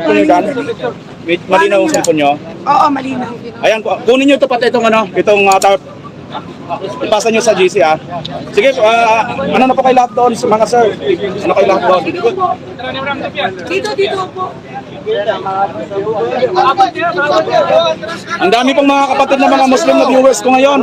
Cellphone nyo dan? Wait, malinaw ang cellphone nyo. Oo, malinaw. Ayan, ku- kunin nyo ito pati itong ano, itong uh, tar- Ipasa nyo sa GC ah. Sige, ah, ano na po kay lahat doon, mga sir? Ano kay lahat doon? Dito, dito po. Ang dami pong mga kapatid na mga Muslim na viewers ko ngayon.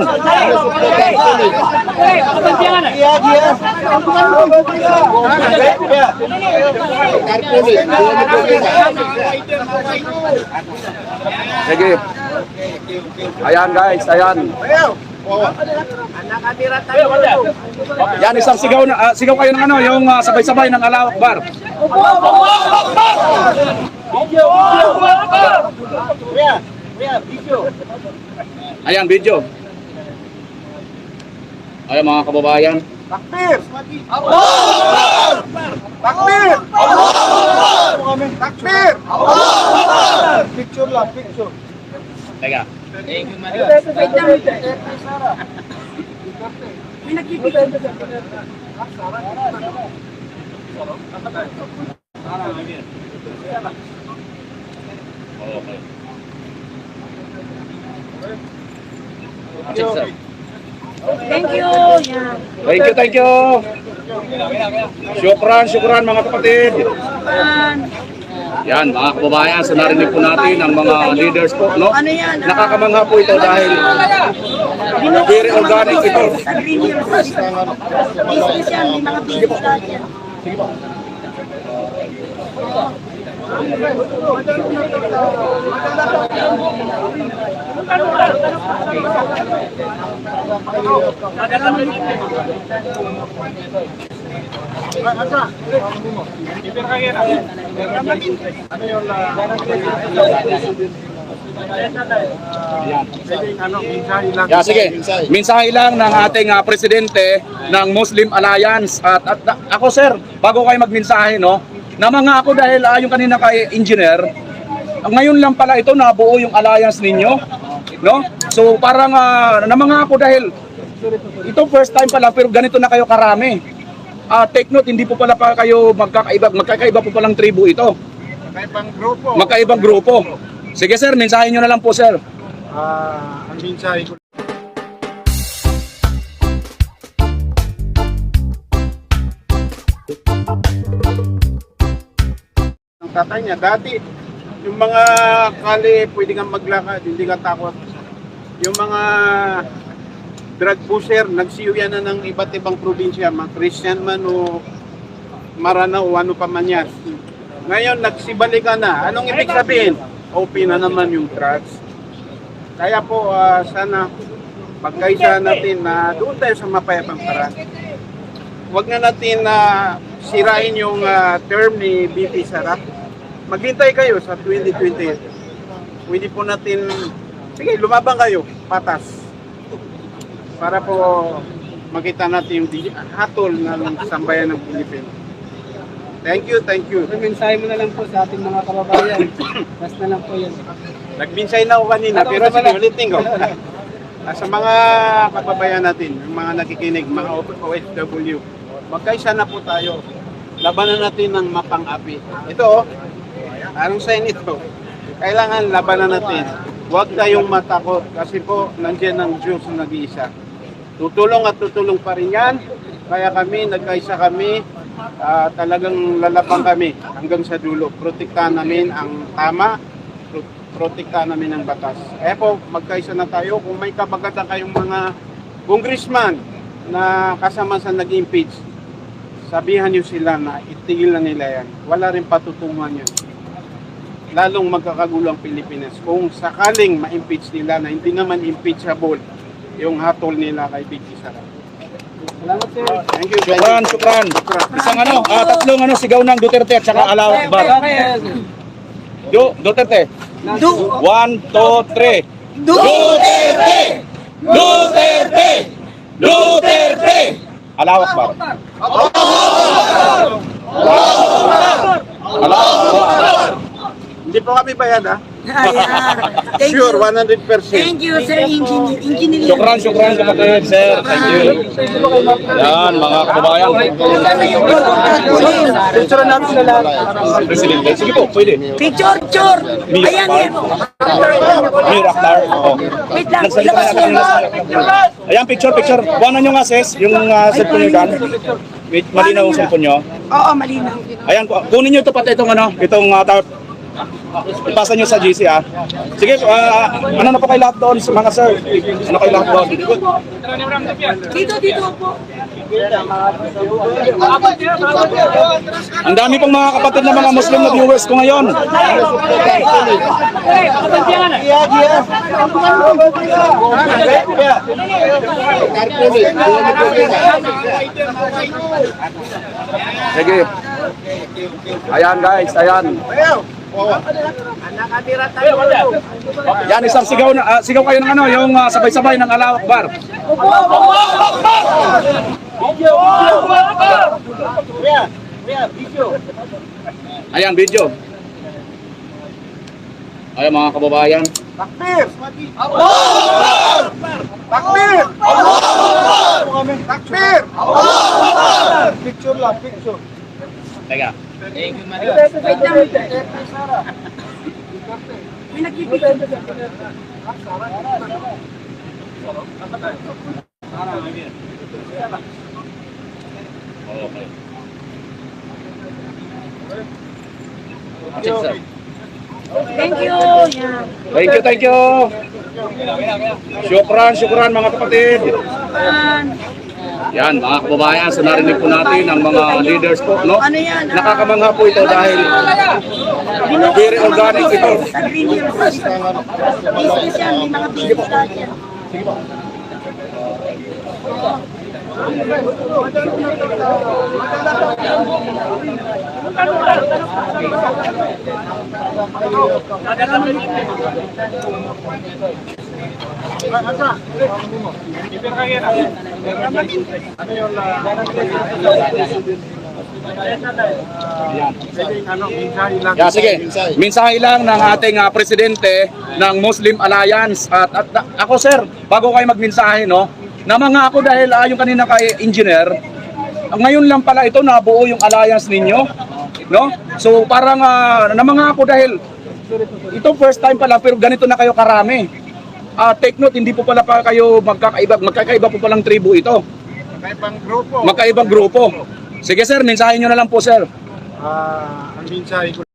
Sige. Ayan guys, ayan. Yan isang sigaw na ah, sigaw kayo ng ano, yung ah, sabay-sabay ng Allahu Akbar. Ayan video. Ayan mga kababayan. Takbir! Takbir! Takbir! Picture lang, picture. Teka. Wait lang. May nagbibigay. Okay. Thank you. Yan. Thank you, thank you. Syukran, syukran mga kapatid. Yan. Yan mga kababayan, so narinig po natin ang mga leaders po, no? Ano yan? Nakakamangha po ito dahil very organic ito. Business yan. May mga business lahat yan. Ano, lang. Yeah, sige. Mensahe lang ng ating ah, presidente ng Muslim Alliance. At, at ako sir, bago kayo magmensahe, no? Namanga ako dahil ah, yung kanina kay engineer, ngayon lang pala ito nabuo yung alliance ninyo. No? So parang uh, namanga ako dahil ito first time pa lang pero ganito na kayo karami. Ah, take note, hindi po pala pa kayo magkakaiba, magkakaiba po palang tribu ito. Kaibang grupo. Magkaibang grupo. Sige sir, mensahe nyo na lang po sir. Ah, ang mensahe ko. Ang tatay niya, dati, yung mga kali, pwede kang maglakad, hindi ka takot. Yung mga drug pusher, nagsiyo yan na ng iba't ibang probinsya, mga Christian man o Maranao, ano pa man yan. Ngayon, nagsibalik ka na. Anong ibig sabihin? OP na naman yung drugs. Kaya po, ah, sana pagkaisa natin na doon tayo sa mapayapang paraan. Huwag na natin na sirain yung ah, term ni BP Sara. Maghintay kayo sa 2028. Pwede po natin, sige, lumabang kayo, patas. Para po makita natin yung hatol ng sambayan ng Pilipinas. Thank you, thank you. Mensahe mo na lang po sa ating mga kababayan. Last na lang po yan. Nagbinsay na ako kanina, Ano pero sige, ulitin ko. Ah, sa mga kababayan natin, yung mga nakikinig, mga OFW, magkaisa na po tayo. Labanan natin ng mapang-api. Ito, oh, anong sign ito? Kailangan labanan natin. Huwag tayong matakot kasi po nandiyan ang Diyos na nag-iisa. Tutulong at tutulong pa rin yan. Kaya kami, nagkaisa kami, ah, talagang lalapang kami hanggang sa dulo. Protektahan namin ang tama, pro- protektahan namin ang batas. Kaya po, magkaisa na tayo. Kung may kabagatan kayong mga congressman na kasama sa nag-impeach, sabihan niyo sila na itigil na nila yan. Wala rin patutungan yun. Lalong magkakagulo ang Pilipinas kung sakaling ma-impeach nila na hindi naman impeachable yung hatol nila kay Vicky Sara. Salamat sir. Thank you. Syukran, syukran. Isang ano, ah, tatlong ano, sigaw ng Duterte at saka Allahu Akbar. Du, Duterte. Do. One, two, three. Do. Duterte! Duterte! Duterte! Allahu Akbar. Allahu Akbar. Hindi po kami bayad ha. Ayan. Thank Sure, you. 100%. Thank you, Sir Engineer. Engineer. Syukran, syukran kapatid, sir. Thank you. Yan, mga kababayan. Picture natin sila lahat. Presidente. Sige po, pwede. Picture, picture. Ayan, yan. Miraktar. Oh. Wait lang, Nagsalita ilabas na mo. Ayan, picture, picture. Buwanan nyo nga, sis, yung uh, cellphone nyo dyan. Wait, malinaw yung cellphone nyo. Oo, malinaw. Ayan, ku- kunin nyo ito pati itong ano, itong uh, tar- Ipasa nyo sa GC ha. Sige, ah, ano na po kay lahat doon sa mga sir? Ano kay lahat doon? Dito, dito po. Ang dami pong mga kapatid na mga Muslim na viewers ko ngayon. Sige. Ayan guys, ayan. Yan isang sigaw na ah, sigaw kayo ng ano, yung ah, sabay-sabay ng Allahu Akbar. Ayan video. Ayan mga kababayan. Takbir! Allah! Takbir! Allah! Takbir! Picture lang, picture. Teka. Wait lang. May nagpipicture. Okay. Check, sir. Thank you. Yan. Thank you, thank you. Syukran, syukran mga kapatid. Yan. Yan mga kababayan, so narinig po natin ang mga leaders po, no? Ano Nakakamangha po ito dahil very organic ito. Sa Green Hills. Business yan. May Yeah, sige. Mensahe lang ng ating ah, presidente ng Muslim Alliance at, at ako sir, bago kayo magmensahe no, na mga ako dahil ah, yung kanina kay engineer, ah, ngayon lang pala ito nabuo yung alliance ninyo, no? So parang uh, na mga ako dahil ito first time pala pero ganito na kayo karami. Ah, take note, hindi po pala pa kayo magkakaiba, magkakaiba po palang tribu ito. Kakaibang grupo. Magkaibang grupo. Sige sir, mensahe nyo na lang po sir. Ah, ang mensahe ko